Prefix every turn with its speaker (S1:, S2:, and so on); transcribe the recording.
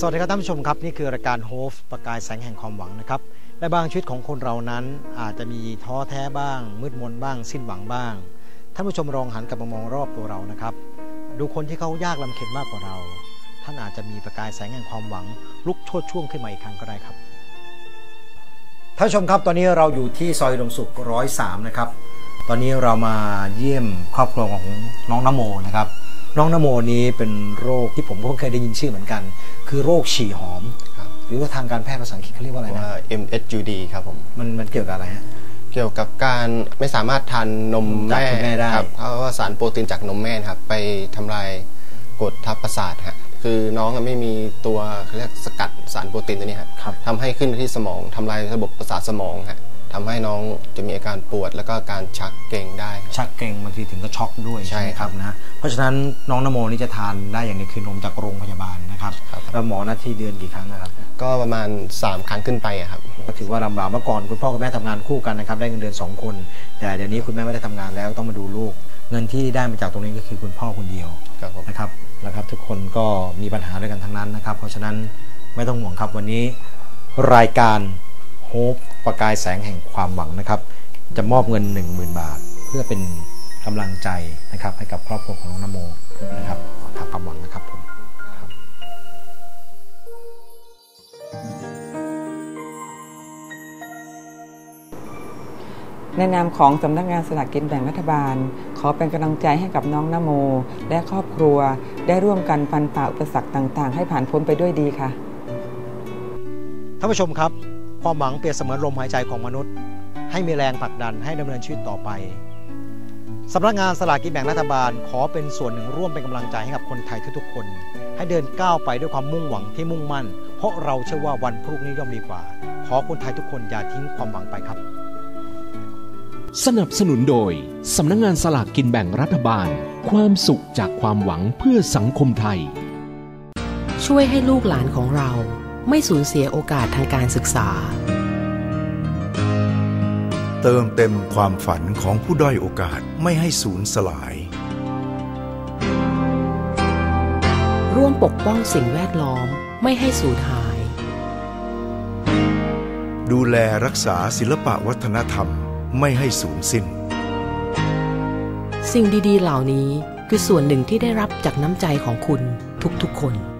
S1: สวัสดีครับท่านผู้ชมครับ นี่คือรายการโฮฟประกายแสงแห่งความหวังนะครับและบางชีวิตของคนเรานั้นอาจจะมีท้อแท้บ้าง มืดมนบ้าง สิ้นหวังบ้างท่านผู้ชมลองหันกลับมามองรอบตัวเรานะครับ ดูคนที่เขายากลำเค็ญมากกว่าเรา ท่านอาจจะมีประกายแสงแห่งความหวัง ลุกโชดช่วงขึ้นมาอีกครั้งก็ได้ครับท่านผู้ชมครับตอนนี้เราอยู่ที่ซอยดมสุขร้อยสามนะครับตอนนี้เรามาเยี่ยมครอบครัวของน้องนโมนะครับ น้องนโมนี้เป็นโรคที่ผมก็เคยได้ยินชื่อเหมือนกัน คือโรคฉี่หอม
S2: ครับ
S1: หรือว่าทางการแพทย์ภาษาอังกฤษเขาเรียกว่าอะไรนะ
S2: ว่า MSUD ครับผม
S1: มันมันเกี่ยวกับอะไรฮะ
S2: เกี่ยวกับการไม่สามารถทานนม
S1: จากคุณแม่ได้
S2: ครับเพราะว่าสารโปรตีนจากนมแม่ครับไปทำลายกรดทับประสาทฮะคือน้องอะไม่มีตัวเขาเรียกสกัดสารโปรตีนตัวนี้ฮะ
S1: ครับ
S2: ทำให้ขึ้นที่สมองทำลายระบบประสาทสมองฮะ ทำให้น้องจะมีอาการปวด แล้วก็การชักเกร็งได้ครับ
S1: ชักเกร็งบางทีถึงก็ช็อกด้วย
S2: ใช่
S1: ไหม
S2: ครับ
S1: นะเพราะฉะนั้นน้องนโมนี่จะทานได้อย่างนี้คือนมจากโรงพยาบาลนะครับ
S2: ครับ
S1: แล้วหมอนัดที่เดือนกี่ครั้งนะครับ
S2: ก็ประมาณ 3 ครั้งขึ้นไปอะครับ
S1: ก็ถือว่าลำบากเมื่อก่อนคุณพ่อกับแม่ทำงานคู่กันนะครับได้เงินเดือนสองคน แต่เดี๋ยวนี้คุณแม่ไม่ได้ทำงานแล้วต้องมาดูลูก เงินที่ได้มาจากตรงนี้ก็คือคุณพ่อคนเดียว
S2: ครับผม
S1: นะครับนะครับ ทุกคนก็มีปัญหาด้วยกันทั้งนั้นนะครับ เพราะฉะนั้นไม่ต้องห่วงครับวันนี้ รายการโฮ ปประกายแสงแห่งความหวังนะครับ จะมอบเงิน 10,000 บาท เพื่อเป็นกำลังใจนะครับให้กับครอบครัวของน้องนโมนะครับทางความหวังนะครับผม
S3: ในนามของสำนักงานสลากกินแบ่งรัฐบาล ขอเป็นกำลังใจให้กับน้องนโม และครอบครัวได้ร่วมกันฟันฝ่าอุปสรรคต่าง ๆ ให้ผ่านพ้นไปด้วยดีค่ะ
S1: ท่านผู้ชมครับ ความหวังเปรียบเสมือนลมหายใจของมนุษย์ ให้มีแรงผลักดันให้ดำเนินชีวิตต่อไปสำนักงานสลากกินแบ่งรัฐบาลขอเป็นส่วนหนึ่งร่วมเป็นกำลังใจให้กับคนไทยทุกๆคน ให้เดินก้าวไปด้วยความมุ่งหวังที่มุ่งมั่น เพราะเราเชื่อว่าวันพรุ่งนี้ย่อมดีกว่า ขอคนไทยทุกคนอย่าทิ้งความหวังไปครับ
S4: สนับสนุนโดยสำนักงงานสลากกินแบ่งรัฐบาล ความสุขจากความหวังเพื่อสังคมไทย
S5: ช่วยให้ลูกหลานของเรา ไม่สูญเสียโอกาสทางการศึกษา
S6: เติมเต็มความฝันของผู้ด้อยโอกาสไม่ให้สูญสลาย
S5: ร่วมปกป้องสิ่งแวดล้อมไม่ให้สูญหาย
S6: ดูแลรักษาศิลปะวัฒนธรรมไม่ให้สูญสิ้น
S5: สิ่งดีๆเหล่านี้คือส่วนหนึ่งที่ได้รับจากน้ำใจของคุณทุกๆคน